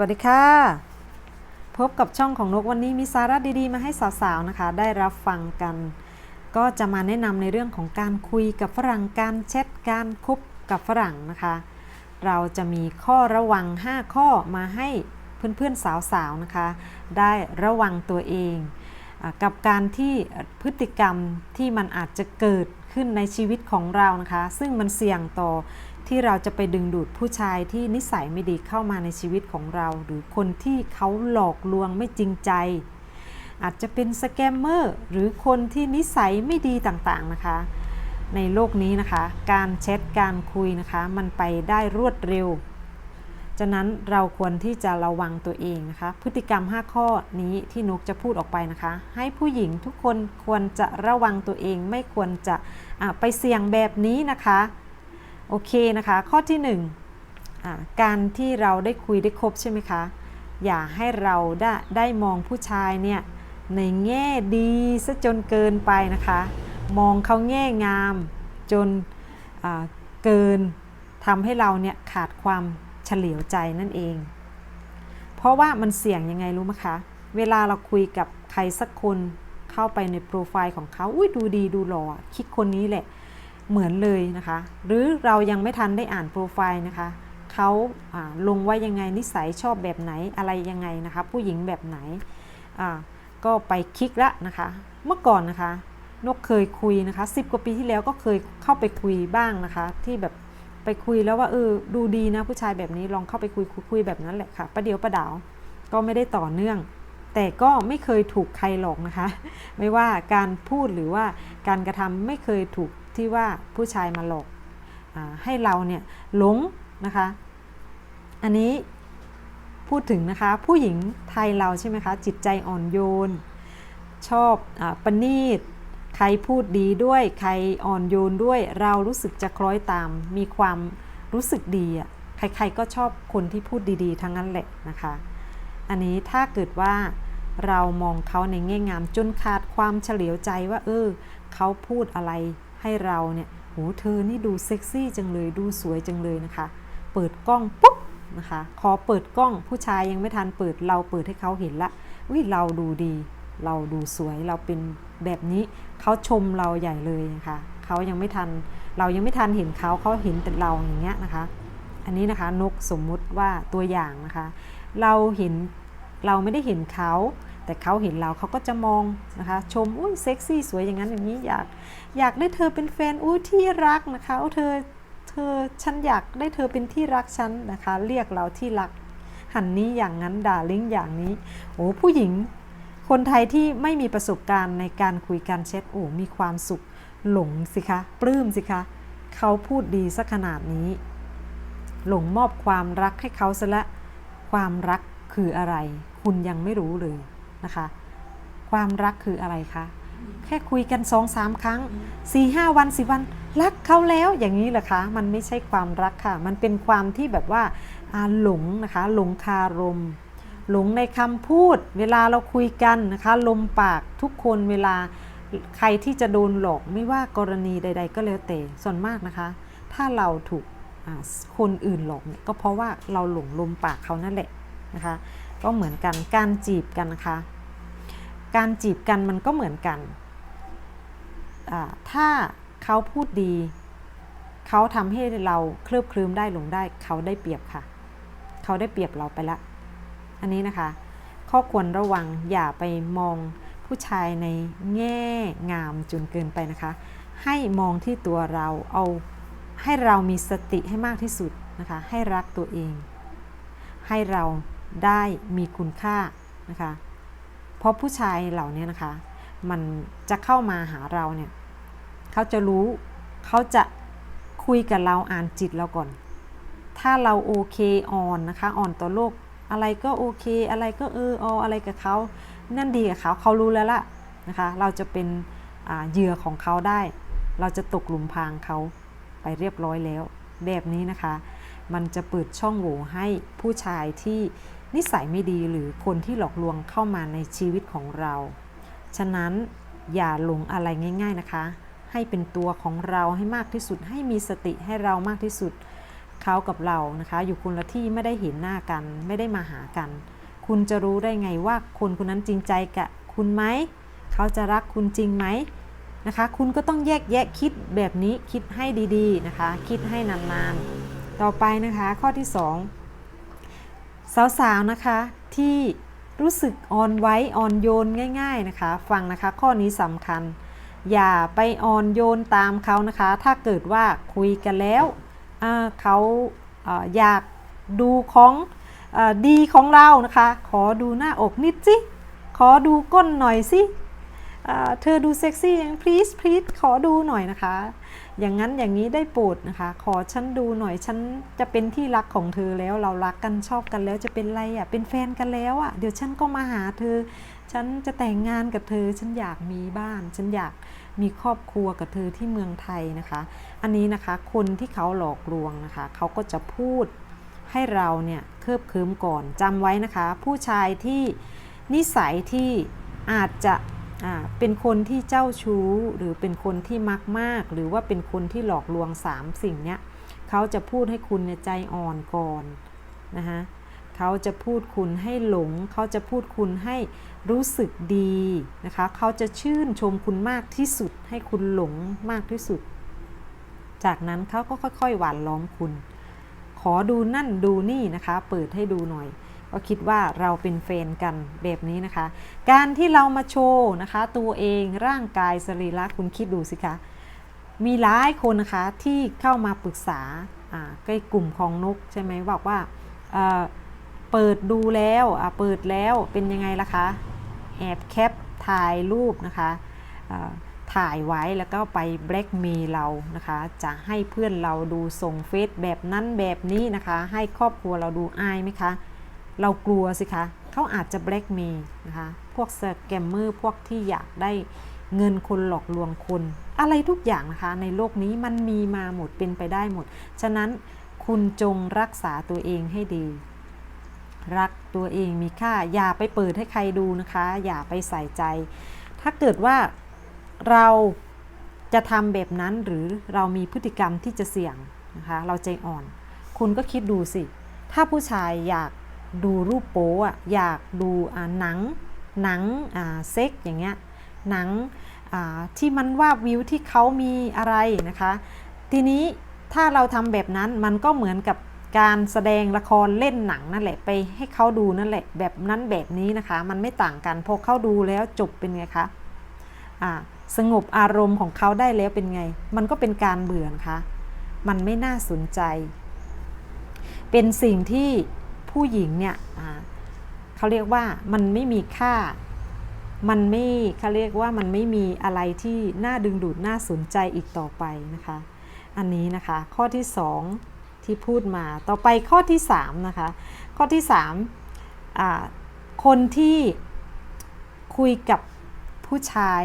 วัสดีค่ะ พบกับช่องของนกวันนี้มีสาระดีๆ มาให้สาวๆนะคะ ได้รับฟังกัน ก็จะมาแนะนำในเรื่องของการคุยกับฝรั่งการแชทการคบกับฝรั่งนะคะ เราจะมีข้อระวัง 5 ข้อมาให้เพื่อนๆสาวๆนะคะ ได้ระวังตัวเองอกับการที่พฤติกรรมที่มันอาจจะเกิดขึ้นในชีวิตของเรานะคะ ซึ่งมันเสี่ยงต่อ ที่เราจะไปดึงดูดผู้ชายที่นิสัยไม่ดีเข้ามาในชีวิตของเรา หรือคนที่เขาหลอกลวงไม่จริงใจ อาจจะเป็นสแกมเมอร์หรือคนที่นิสัยไม่ดีต่างๆนะคะ ในโลกนี้นะคะ การแชทการคุยนะคะ มันไปได้รวดเร็วฉะนั้นเราควรที่จะระวังตัวเองนะคะ พฤติกรรม 5 ข้อนี้ที่นกจะพูดออกไปนะคะ ให้ผู้หญิงทุกคนควรจะระวังตัวเองไม่ควรจะะไปเสี่ยงแบบนี้นะคะ โอเคนะคะ ข้อที่1อะการที่เราได้คุยได้คบใช่ไหมคะ อย่าให้เราได้ได้มองผู้ชายเนี่ยในแง่ดีซะจนเกินไปนะคะ มองเขาแง่งามจนเกินทำให้เราเนี่ยขาดความเฉลียวใจนั่นเอง เพราะว่ามันเสี่ยงยังไงรู้ไหมคะ เวลาเราคุยกับใครสักคนเข้าไปในโปรไฟล์ของเขา อุ้ยดูดีดูหล่อคิดคนนี้แหละ เหมือนเลยนะคะ หรือเรายังไม่ทันได้อ่านโปรไฟล์นะคะเขาลงไว้ยังไงนิสัยชอบแบบไหนอะไรยังไงนะคะ ผู้หญิงแบบไหนก็ไปคลิกละนะคะ เมื่อก่อนนะคะนกเคยคุยนะคะ10กว่าปีที่แล้วก็เคยเข้าไปคุยบ้างนะคะ ที่แบบไปคุยแล้วว่าเออดูดีนะผู้ชายแบบนี้ลองเข้าไปคุยคุยคยแบบนั้นแหละค่ะประเดียวประดาวก็ไม่ได้ต่อเนื่อง แต่ก็ไม่เคยถูกใครหลอกนะคะ ไม่ว่าการพูดหรือว่าการกระทำไม่เคยถูก ที่ว่าผู้ชายมาหลอกอให้เราเนี่ยหลงนะคะ อันนี้พูดถึงนะคะผู้หญิงไทยเราใช่ไหมคะจิตใจอ่อนโยน ชอบอประณีตใครพูดดีด้วยใครอ่อนโยนด้วยเรารู้สึกจะคล้อยตาม มีความรู้สึกดีอะใครๆก็ชอบคนที่พูดดีๆ ทั้งนั้นแหละนะคะ อันนี้ถ้าเกิดว่าเรามองเขาในแง่งามจนขาดความเฉลียวใจว่า เออเขาพูดอะไร ให้เราเนี่ยโหเธอนี่ดูเซ็กซี่จังเลยดูสวยจังเลยนะคะ เปิดกล้องปุ๊บนะคะขอเปิดกล้องผู้ชายยังไม่ทันเปิดเราเปิดให้เขาเห็นละวิเราดูดี เราดูสวยเราเป็นแบบนี้เขาชมเราใหญ่เลยนะคะเขายังไม่ทันเรายังไม่ทันเห็นเขาเขาเห็นแต่เราอย่างเงี้ยนะคะ อันนี้นะคะนกสมมุติว่าตัวอย่างนะคะ เราเห็นเราไม่ได้เห็นเขา แต่เขาเห็นเราเขาก็จะมองนะคะ ชมอุ้ยเซ็กซี่สวยอย่างนั้นอย่างนี้อยากอยากได้เธอเป็นแฟนอุ้ยที่รักนะคะโอ้เธอเธอฉันอยากได้เธอเป็นที่รักฉันนะคะ เรียกเราที่รักหันนี้อย่างนั้นด่าลิงอย่างนี้โอ้ผู้หญิง คนไทยที่ไม่มีประสบการณ์ในการคุยการแชทโอ้มีความสุขหลงสิคะ ปลื้มสิคะ เขาพูดดีสักขนาดนี้ หลงมอบความรักให้เขาซะละ ความรักคืออะไร คุณยังไม่รู้เลย นะคะ ความรักคืออะไรคะ แค่คุยกันสองสามครั้งสี่ห้าวันสิวัน รักเขาแล้วอย่างนี้เหรอคะ มันไม่ใช่ความรักค่ะ มันเป็นความที่แบบว่าอาหลงนะคะ หลงคารม หลงในคำพูด เวลาเราคุยกันนะคะ ลมปากทุกคนเวลาใครที่จะโดนหลอกไม่ว่ากรณีใด ๆ ก็แล้วแต่ส่วนมากนะคะ ถ้าเราถูกคนอื่นหลอกเนี่ยก็เพราะว่าเราหลงลมปากเขานั่นแหละนะคะ ก็เหมือนกัน การจีบกันนะคะ การจีบกันมันก็เหมือนกัน ถ้าเขาพูดดี เขาทำให้เราเคลิบเคลิ้มได้หลงได้ เขาได้เปรียบค่ะ เขาได้เปรียบเราไปละ อันนี้นะคะ ข้อควรระวังอย่าไปมองผู้ชายในแง่งามจนเกินไปนะคะ ให้มองที่ตัวเราเอาให้เรามีสติให้มากที่สุดนะคะ ให้รักตัวเอง ให้เรา ได้มีคุณค่านะคะ เพราะผู้ชายเหล่านี้นะคะ มันจะเข้ามาหาเราเนี่ยเขาจะรู้เขาจะคุยกับเราอ่านจิตเราก่อน ถ้าเราโอเคอ่อนนะคะอ่อนต่อโลก อะไรก็โอเค อะไรก็เออออะไรกับเขานั่นดีกับเขาเขารู้แล้วล่ะนะคะ เราจะเป็นเหยื่อของเขาได้ เราจะตกหลุมพรางเขาไปเรียบร้อยแล้ว แบบนี้นะคะ มันจะเปิดช่องโหว่ให้ผู้ชายที่ นิสัยไม่ดีหรือคนที่หลอกลวงเข้ามาในชีวิตของเรา ฉะนั้นอย่าหลงอะไรง่าย ๆนะคะ ให้เป็นตัวของเราให้มากที่สุด ให้มีสติให้เรามากที่สุด เขากับเรานะคะ อยู่คนละที่ไม่ได้เห็นหน้ากัน ไม่ได้มาหากัน คุณจะรู้ได้ไงว่าคนคนนั้นจริงใจกับคุณไหม เขาจะรักคุณจริงไหมนะคะ คุณก็ต้องแยกแยะคิดแบบนี้คิดให้ดีๆนะคะ คิดให้นานๆ ต่อไปนะคะข้อที่ 2 สาวๆนะคะที่รู้สึกอ่อนไว้อ่อนโยนง่าย ๆนะคะ ฟังนะคะข้อนี้สำคัญ อย่าไปอ่อนโยนตามเขานะคะ ถ้าเกิดว่าคุยกันแล้วเขาออยากดูของอดีของเรานะคะ ขอดูหน้าอกนิดสิขอดูก้นหน่อยสิเธอดูเซ็กซี่ยัง please please ขอดูหน่อยนะคะ อย่างนั้นอย่างนี้ได้โปรดนะคะ ขอฉันดูหน่อยฉันจะเป็นที่รักของเธอแล้วเรารักกันชอบกันแล้วจะเป็นไรอะเป็นแฟนกันแล้วอะเดี๋ยวฉันก็มาหาเธอ ฉันจะแต่งงานกับเธอ ฉันอยากมีบ้าน ฉันอยากมีครอบครัวกับเธอที่เมืองไทยนะคะ อันนี้นะคะคนที่เขาหลอกลวงนะคะ เขาก็จะพูดให้เราเนี่ยเคิบเคิมก่อนจำไว้นะคะ ผู้ชายที่นิสัยที่อาจจะ เป็นคนที่เจ้าชู้หรือเป็นคนที่มักมาก หรือว่าเป็นคนที่หลอกลวงสามสิ่งเนี้ยเขาจะพูดให้คุณเนี่ยใจอ่อนก่อนนะคะเขาจะพูดคุณให้หลง เขาจะพูดคุณให้รู้สึกดีนะคะ เขาจะชื่นชมคุณมากที่สุด ให้คุณหลงมากที่สุด จากนั้นเขาก็ค่อยๆ หวานล้อมคุณ ขอดูนั่นดูนี่นะคะ เปิดให้ดูหน่อย ก็คิดว่าเราเป็นแฟนกันแบบนี้นะคะ การที่เรามาโชว์นะคะ ตัวเองร่างกายสรีระคุณคิดดูสิคะมีหลายคนนะคะที่เข้ามาปรึกษาใกล้กลุ่มของนกใช่ไหมบอกว่าเเปิดดูแล้วเปิดแล้วเป็นยังไงล่ะคะแอบแคปถ่ายรูปนะคะถ่ายไว้แล้วก็ไปแบล็กเมย์เรานะคะ จะให้เพื่อนเราดูส่งเฟซแบบนั้นแบบนี้นะคะ ให้ครอบครัวเราดูอายไหมคะ เรากลัวสิคะเขาอาจจะแบล็กเมย์นะคะ พวกสแกมเมอร์พวกที่อยากได้เงินคนหลอกลวงคนอะไรทุกอย่างนะคะ ในโลกนี้มันมีมาหมดเป็นไปได้หมด ฉะนั้นคุณจงรักษาตัวเองให้ดี รักตัวเองมีค่า อย่าไปเปิดให้ใครดูนะคะ อย่าไปใส่ใจ ถ้าเกิดว่าเราจะทำแบบนั้นหรือเรามีพฤติกรรมที่จะเสี่ยงนะคะ เราใจอ่อน คุณก็คิดดูสิ ถ้าผู้ชายอยาก ดูรูปโป๊อะอยากดูหนังหนังเซ็กอย่างเงี้ยหนังที่มันว่าบวิวที่เขามีอะไรนะคะ ทีนี้ถ้าเราทำแบบนั้นมันก็เหมือนกับการแสดงละครเล่นหนังนั่นแหละไปให้เขาดูนั่นแหละแบบนั้นแบบนี้นะคะ มันไม่ต่างกันพอเขาดูแล้วจบเป็นไงคะอ่าสงบอารมณ์ของเขาได้แล้วเป็นไง มันก็เป็นการเบื่อนะคะมันไม่น่าสนใจ เป็นสิ่งที่ ผู้หญิงเนี่ยเขาเรียกว่ามันไม่มีค่า มันไม่เขาเรียกว่ามันไม่มีอะไรที่น่าดึงดูดน่าสนใจอีกต่อไปนะคะ อันนี้นะคะข้อที่ 2 ที่พูดมาต่อไปข้อที่3นะคะข้อที่3คนที่คุยกับผู้ชาย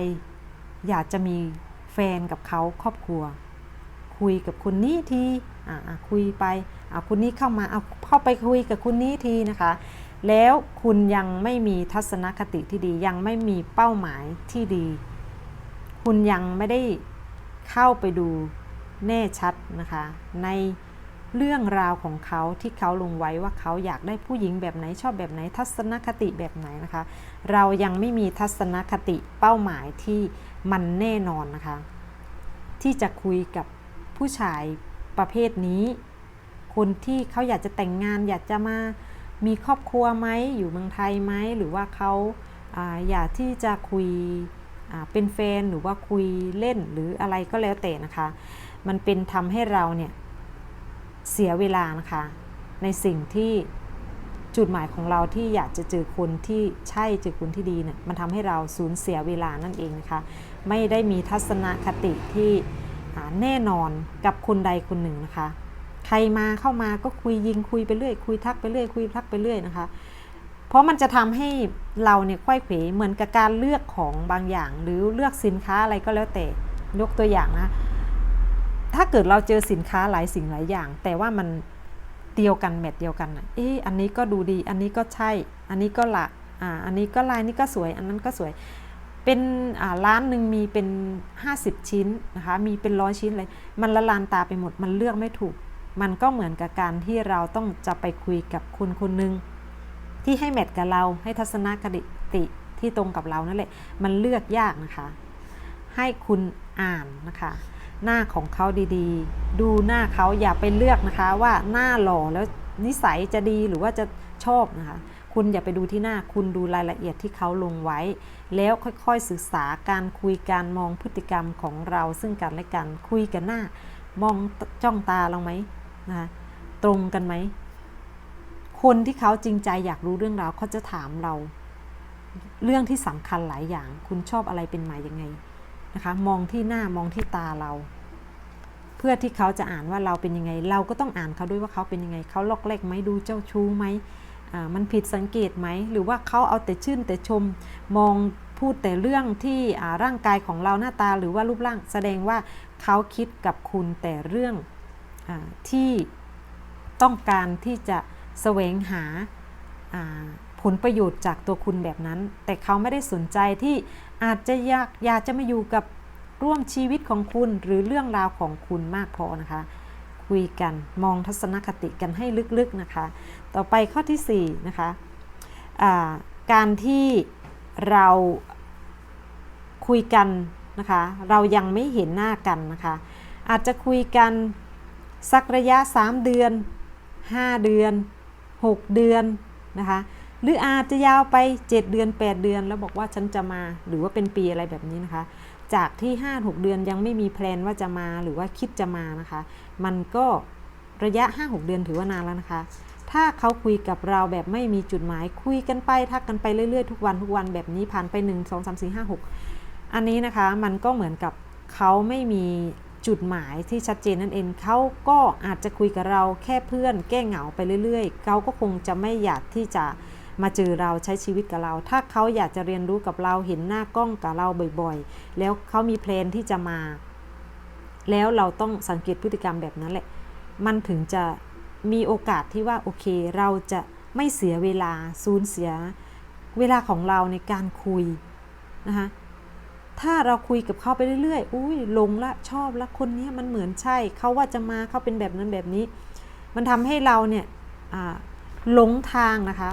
อยากจะมีแฟนกับเขาครอบครัว คุยกับคนนี้ทีอ่าคุยไปเอาคนนี้เข้ามาเอา เข้าไปคุยกับคนนี้ทีนะคะ แล้วคุณยังไม่มีทัศนคติที่ดียังไม่มีเป้าหมายที่ดี คุณยังไม่ได้เข้าไปดูแน่ชัดนะคะ ในเรื่องราวของเขาที่เขาลงไว้ว่าเขาอยากได้ผู้หญิงแบบไหนชอบแบบไหน ทัศนคติแบบไหนนะคะ เรายังไม่มีทัศนคติเป้าหมายที่มันแน่นอนนะคะ ที่จะคุยกับผู้ชายประเภทนี้ คนที่เขาอยากจะแต่งงาน อยากจะมามีครอบครัวไหมอยู่เมืองไทยไหมหรือว่าเขาอยากที่จะคุยเป็นแฟนหรือว่าคุยเล่นหรืออะไรก็แล้วแต่นะคะ มันเป็นทำให้เราเนี่ยเสียเวลานะคะ ในสิ่งที่จุดหมายของเราที่อยากจะเจอคนที่ใช่เจอคนที่ดีเนี่ยมันทำให้เราสูญเสียเวลานั่นเองนะคะ ไม่ได้มีทัศนคติที่แน่นอนกับคนใดคนหนึ่งนะคะ รมาเข้ามาก็คุยยิงคุยไปเรื่อยคุยทักไปเรื่อยคุยทักไปเรื่อยนะคะ เพราะมันจะทำให้เราเนี่ยค่อยเขวเหมือนกับการเลือกของบางอย่าง หรือเลือกสินค้าอะไรก็แล้วแต่ยกตัวอย่างนะ ถ้าเกิดเราเจอสินค้าหลายสิ่งหลายอย่าง แต่ว่ามันเดียวกันแมทเดียวกันนะเอ๊ะอันนี้ก็ดูดี อันนี้ก็ใช่ อันนี้ก็ละอ่าอันนี้ก็ลายนี้ก็สวย อันนั้นก็สวยเป็นอ่าร้านหนึ่งมีเป็น 50 ชิ้นนะคะ มีเป็นร้อยชิ้นเลย มันละลานตาไปหมด มันเลือกไม่ถูก มันก็เหมือนกับการที่เราต้องจะไปคุยกับคนคนหนึ่งที่ให้แมทกับเราให้ทัศนคติที่ตรงกับเรานั่นแหละมันเลือกยากนะคะ ให้คุณอ่านนะคะ หน้าของเขาดีๆ ดูหน้าเขาอย่าไปเลือกนะคะ ว่าหน้าหล่อแล้วนิสัยจะดีหรือว่าจะชอบนะคะ คุณอย่าไปดูที่หน้าคุณดูรายละเอียดที่เขาลงไว้ แล้วค่อยๆศึกษาการคุยการมองพฤติกรรมของเราซึ่งกันและกันคุยกันหน้า มองจ้องตาเราไหม นะคะตรงกันไหม คนที่เขาจริงใจอยากรู้เรื่องราวเขาจะถามเรา เรื่องที่สำคัญหลายอย่าง คุณชอบอะไรเป็นหมายยังไงนะคะ มองที่หน้ามองที่ตาเรา เพื่อที่เขาจะอ่านว่าเราเป็นยังไง เราก็ต้องอ่านเขาด้วยว่าเขาเป็นยังไง เขาลอกเล็กไหมดูเจ้าชู้ไหมมันผิดสังเกตไหม หรือว่าเขาเอาแต่ชื่นแต่ชม มองพูดแต่เรื่องที่ร่างกายของเราหน้าตาหรือว่ารูปร่างแสดงว่าเขาคิดกับคุณแต่เรื่อง ที่ต้องการที่จะแสวงหาผลประโยชน์จากตัวคุณแบบนั้น แต่เขาไม่ได้สนใจที่อาจจะอยากอยากจะมาอยู่กับร่วมชีวิตของคุณหรือเรื่องราวของคุณมากพอนะคะ คุยกันมองทัศนคติกันให้ลึกๆนะคะ ต่อไปข้อที่4นะคะะการที่เราคุยกันนะคะ เรายังไม่เห็นหน้ากันนะคะ อาจจะคุยกัน สักระยะ 3 เดือน 5 เดือน 6 เดือนนะคะหรืออาจจะยาวไป 7 เดือน 8 เดือน แล้วบอกว่าฉันจะมาหรือว่าเป็นปีอะไรแบบนี้นะคะ จากที่ 5-6 เดือนยังไม่มีแพลนว่าจะมาหรือว่าคิดจะมานะคะ มันก็ระยะ 5-6 เดือนถือว่านานแล้วนะคะ ถ้าเขาคุยกับเราแบบไม่มีจุดหมายคุยกันไปทักกันไปเรื่อยๆทุกวันทุกวันแบบนี้ผ่านไป 1 2 3 4 5 6 อันนี้นะคะมันก็เหมือนกับเขาไม่มี จุดหมายที่ชัดเจนนั่นเองเขาก็อาจจะคุยกับเราแค่เพื่อน แก้เหงาไปเรื่อยๆเขาก็คงจะไม่อยากที่จะมาเจอเราใช้ชีวิตกับเรา ถ้าเขาอยากจะเรียนรู้กับเราเห็นหน้ากล้องกับเราบ่อยๆ แล้วเขามีแพลนที่จะมา แล้วเราต้องสังเกตพฤติกรรมแบบนั้นแหละ มันถึงจะมีโอกาสที่ว่าโอเค เราจะไม่เสียเวลาสูญเสีย เวลาของเราในการคุยนะคะ ถ้าเราคุยกับเขาไปเรื่อยๆ อุ้ยหลงละชอบละคนนี้มันเหมือนใช่ เขาว่าจะมาเขาเป็นแบบนั้นแบบนี้ มันทำให้เราเนี่ยหลงทางนะคะ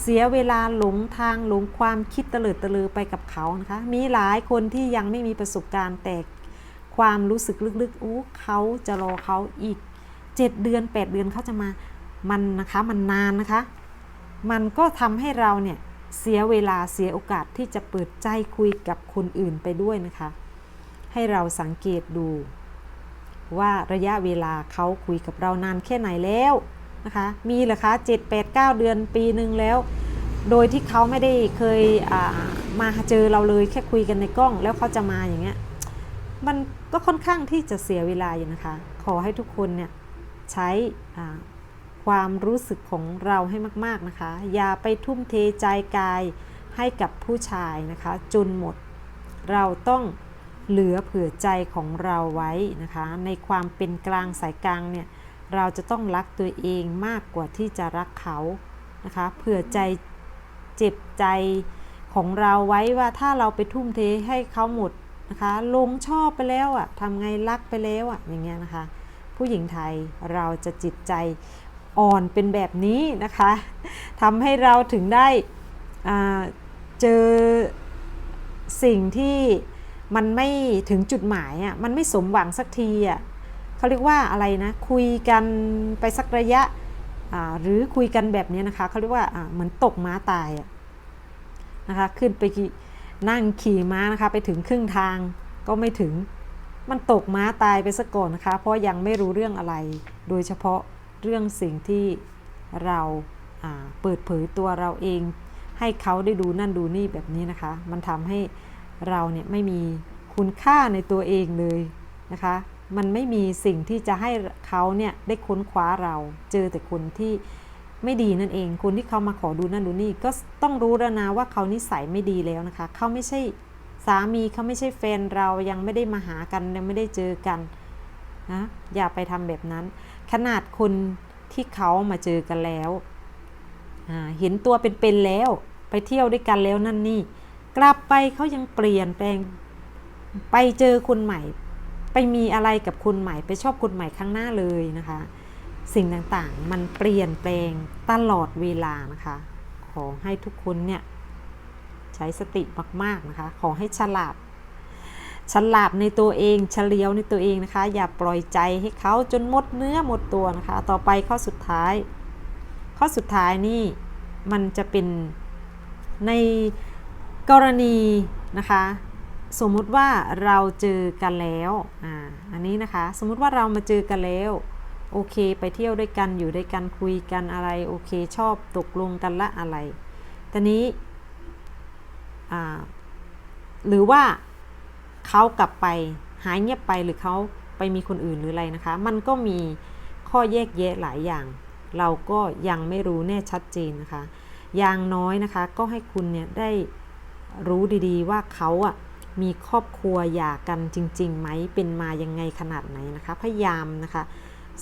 เสียเวลาหลงทางหลงความคิดเตลิดเตลือไปกับเขานะคะ มีหลายคนที่ยังไม่มีประสบการณ์แต่ความรู้สึกลึกๆอู้เขาจะรอเขาอีก 7 เดือน 8 เดือนเขาจะมา มันนะคะ มันนานนะคะ มันก็ทำให้เราเนี่ย เสียเวลาเสียโอกาสที่จะเปิดใจคุยกับคนอื่นไปด้วยนะคะ ให้เราสังเกตดู ว่าระยะเวลาเขาคุยกับเรานานแค่ไหนแล้วนะคะ มีเหรอคะ7 8 9เดือนปีหนึ่งแล้ว โดยที่เขาไม่ได้เคยมาเจอเราเลยแค่คุยกันในกล้อง แล้วเขาจะมาอย่างเงี้ยมันก็ค่อนข้างที่จะเสียเวลาอยู่นะคะ ขอให้ทุกคนเนี่ยใช้ ความรู้สึกของเราให้มาก ๆนะคะ อย่าไปทุ่มเทใจกายให้กับผู้ชายนะคะ จนหมด เราต้องเหลือเผื่อใจของเราไว้นะคะ ในความเป็นกลางสายกลางเนี่ยเราจะต้องรักตัวเองมากกว่าที่จะรักเขานะคะเผื่อใจเจ็บใจของเราไว้ว่าถ้าเราไปทุ่มเทให้เขาหมดนะคะลงชอบไปแล้วอะ่ะทำไงรักไปแล้วอะ่ะอย่างเงี้ยนะคะ ผู้หญิงไทยเราจะจิตใจ อ่อนเป็นแบบนี้นะคะทำให้เราถึงได้เจอสิ่งที่มันไม่ถึงจุดหมายอะมันไม่สมหวังสักทีอะเขาเรียกว่าอะไรนะคุยกันไปสักระยะหรือคุยกันแบบนี้นะคะเขาเรียกว่าเหมือนตกม้าตายอะนะคะขึ้นไปนั่งขี่ม้านะคะไปถึงครึ่งทางก็ไม่ถึงมันตกม้าตายไปซะก่อนนะคะ เพราะยังไม่รู้เรื่องอะไรโดยเฉพาะ เรื่องสิ่งที่เราเปิดเผยตัวเราเอง ให้เขาได้ดูนั่นดูนี่แบบนี้นะคะ มันทำให้เราเนี่ยไม่มีคุณค่าในตัวเองเลยนะคะ มันไม่มีสิ่งที่จะให้เขาเนี่ยได้ค้นคว้าเรา เจอแต่คนที่ไม่ดีนั่นเอง คนที่เขามาขอดูนั่นดูนี่ก็ต้องรู้แล้วนะว่าเขานิสัยไม่ดีแล้วนะคะ เขาไม่ใช่สามีเขาไม่ใช่แฟนเรายังไม่ได้มาหากันยังไม่ได้เจอกันนะอย่าไปทำแบบนั้น ขนาดคนที่เขามาเจอกันแล้ว เห็นตัวเป็นๆแล้วไปเที่ยวด้วยกันแล้วนั่นนี่ กลับไปเขายังเปลี่ยนแปลง ไปเจอคนใหม่ ไปมีอะไรกับคนใหม่ ไปชอบคนใหม่ข้างหน้าเลยนะคะ สิ่งต่างๆมันเปลี่ยนแปลงตลอดเวลานะคะ ขอให้ทุกคนเนี่ยใช้สติมากๆนะคะ ขอให้ฉลาด ฉลาดในตัวเองเฉลียวในตัวเองนะคะ อย่าปล่อยใจให้เขาจนหมดเนื้อหมดตัวนะคะ ต่อไปข้อสุดท้าย ข้อสุดท้ายนี่มันจะเป็นในกรณีนะคะ สมมุติว่าเราเจอกันแล้วอ่าอันนี้นะคะ สมมุติว่าเรามาเจอกันแล้วโอเค ไปเที่ยวด้วยกันอยู่ด้วยกันคุยกันอะไรโอเค ชอบตกลงกันละอะไรตอนนี้อ่าหรือว่า เขากลับไปหายเงียบไปหรือเขาไปมีคนอื่นหรืออะไรนะคะ มันก็มีข้อแยกแยะหลายอย่าง เราก็ยังไม่รู้แน่ชัดเจนนะคะ อย่างน้อยนะคะก็ให้คุณเนี่ยได้รู้ดีๆ ว่าเขาอะมีครอบครัวหย่ากันจริงๆไหมเป็นมายังไงขนาดไหนนะคะ พยายามนะคะ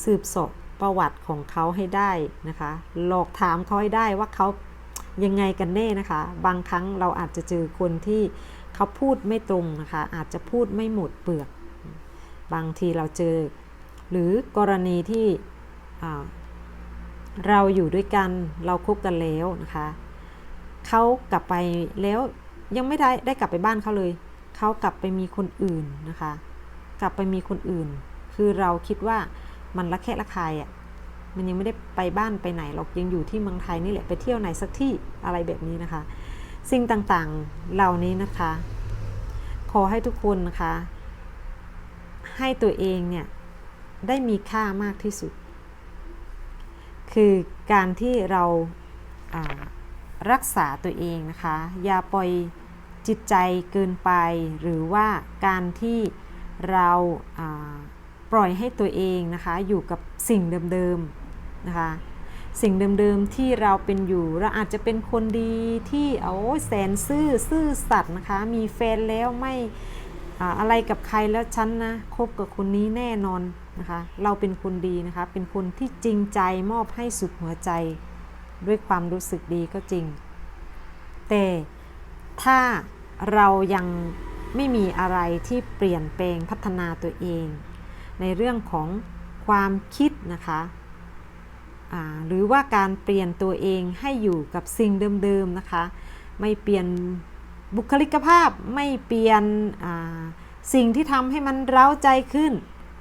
สืบสอบประวัติของเขาให้ได้นะคะ หลอกถามเขาให้ได้ว่าเขายังไงกันแน่นะคะ บางครั้งเราอาจจะเจอคนที่ เขาพูดไม่ตรงนะคะ อาจจะพูดไม่หมดเปลือก บางทีเราเจอ หรือกรณีที่เราอยู่ด้วยกันเราคบกันแล้วนะคะเขากลับไปแล้วยังไม่ได้ได้กลับไปบ้านเขาเลยเขากลับไปมีคนอื่นนะคะ กลับไปมีคนอื่น คือเราคิดว่ามันละแคะละคายอะ่ะมันยังไม่ได้ไปบ้านไปไหนหรอกยังอยู่ที่เมืองไทยนี่แหละไปเที่ยวไหนสักที่อะไรแบบนี้นะคะ สิ่งต่างๆเหล่านี้นะคะ ขอให้ทุกคนนะคะ ให้ตัวเองเนี่ย ได้มีค่ามากที่สุด คือการที่เราารักษาตัวเองนะคะ อย่าปล่อยจิตใจเกินไป หรือว่าการที่เราาปล่อยให้ตัวเองนะคะ อยู่กับสิ่งเดิมๆนะคะ สิ่งเดิมๆที่เราเป็นอยู่ เราอาจจะเป็นคนดีที่โอ้ยแสนซื่อซื่อสัตย์นะคะ มีแฟนแล้วไม่อะไรกับใครแล้วฉันนะคบกับคนนี้แน่นอนนะคะ เราเป็นคนดีนะคะ เป็นคนที่จริงใจมอบให้สุดหัวใจ ด้วยความรู้สึกดีก็จริง แต่ถ้าเรายังไม่มีอะไรที่เปลี่ยนแปลงพัฒนาตัวเอง ในเรื่องของความคิดนะคะ หรือว่าการเปลี่ยนตัวเองให้อยู่กับสิ่งเดิมๆนะคะ ไม่เปลี่ยนบุคลิกภาพไม่เปลี่ยนสิ่งที่ทำให้มันเร้าใจขึ้น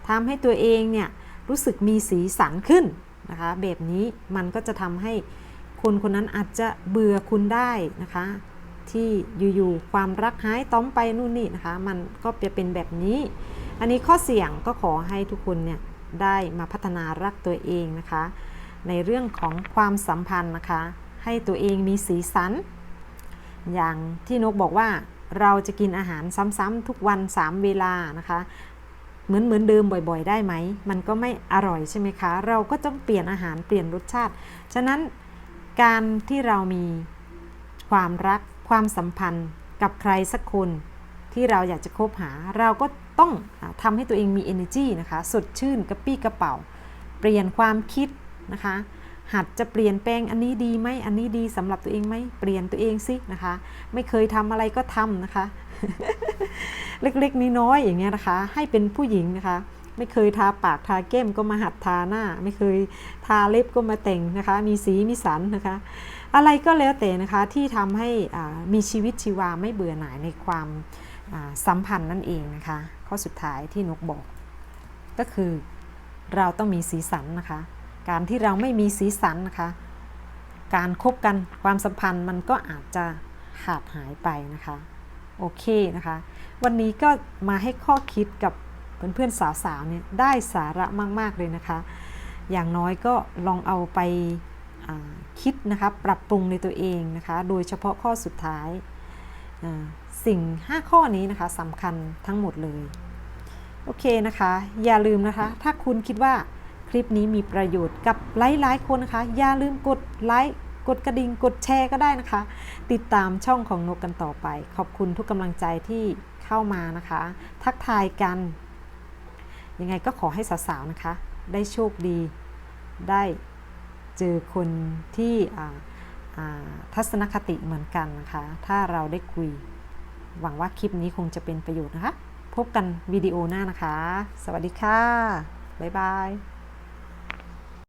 ทำให้ตัวเองเนี่ยรู้สึกมีสีสันขึ้นนะคะแบบนี้มันก็จะทำให้คนคนนั้นอาจจะเบื่อคุณได้นะคะ ที่อยู่ๆความรักหายต้อมไปนู่นนี่นะคะ มันก็จะเป็นแบบนี้ อันนี้ข้อเสี่ยงก็ขอให้ทุกคนเนี่ยได้มาพัฒนารักตัวเองนะคะ ในเรื่องของความสัมพันธ์นะคะ ให้ตัวเองมีสีสัน อย่างที่นกบอกว่าเราจะกินอาหารซ้ำๆทุกวัน 3 เวลานะคะ เหมือนเหมือนเดิมบ่อยๆ ได้ไหม มันก็ไม่อร่อยใช่ไหมคะ เราก็ต้องเปลี่ยนอาหารเปลี่ยนรสชาติ ฉะนั้นการที่เรามีความรักความสัมพันธ์กับใครสักคนที่เราอยากจะคบหา เราก็ต้องทำให้ตัวเองมี energy นะคะ สดชื่นกระปี้กระเป๋า เปลี่ยนความคิด นะคะ หัดจะเปลี่ยนแปลงอันนี้ดีไหมอันนี้ดีสำหรับตัวเองไหมเปลี่ยนตัวเองสินะคะ ไม่เคยทำอะไรก็ทำนะคะ เล็กๆน้อยๆอย่างเงี้ยนะคะ ให้เป็นผู้หญิงนะคะไม่เคยทาปากทาแก้มก็มาหัดทาหน้า ไม่เคยทาเล็บก็มาแต่งนะคะ มีสีมีสันนะคะ อะไรก็แล้วแต่นะคะที่ทำให้มีชีวิตชีวาไม่เบื่อหน่ายในความสัมพันธ์นั่นเองนะคะ ข้อสุดท้ายที่นกบอก ก็คือเราต้องมีสีสันนะคะ การที่เราไม่มีสีสันนะคะ การคบกันความสัมพันธ์มันก็อาจจะขาดหายไปนะคะ โอเคนะคะ วันนี้ก็มาให้ข้อคิดกับเพื่อนๆสาวๆเนี่ยได้สาระมาก ๆ เลยนะคะ อย่างน้อยก็ลองเอาไปาคิดนะคะปรับปรุงในตัวเองนะคะ โดยเฉพาะข้อสุดท้ายาสิ่ง 5 ข้อนี้นะคะสำคัญทั้งหมดเลย โอเคนะคะ อย่าลืมนะคะ ถ้าคุณคิดว่า คลิปนี้มีประโยชน์กับหลายๆ คนนะคะ อย่าลืมกดไลค์ กดกระดิ่ง กดแชร์ก็ได้นะคะ ติดตามช่องของนกกันต่อไป ขอบคุณทุกกำลังใจที่เข้ามานะคะ ทักทายกัน ยังไงก็ขอให้สาวๆนะคะ ได้โชคดี ได้เจอคนที่ทัศนคติเหมือนกันนะคะ ถ้าเราได้คุย หวังว่าคลิปนี้คงจะเป็นประโยชน์นะคะ พบกันวิดีโอหน้านะคะ สวัสดีค่ะ บ๊ายบาย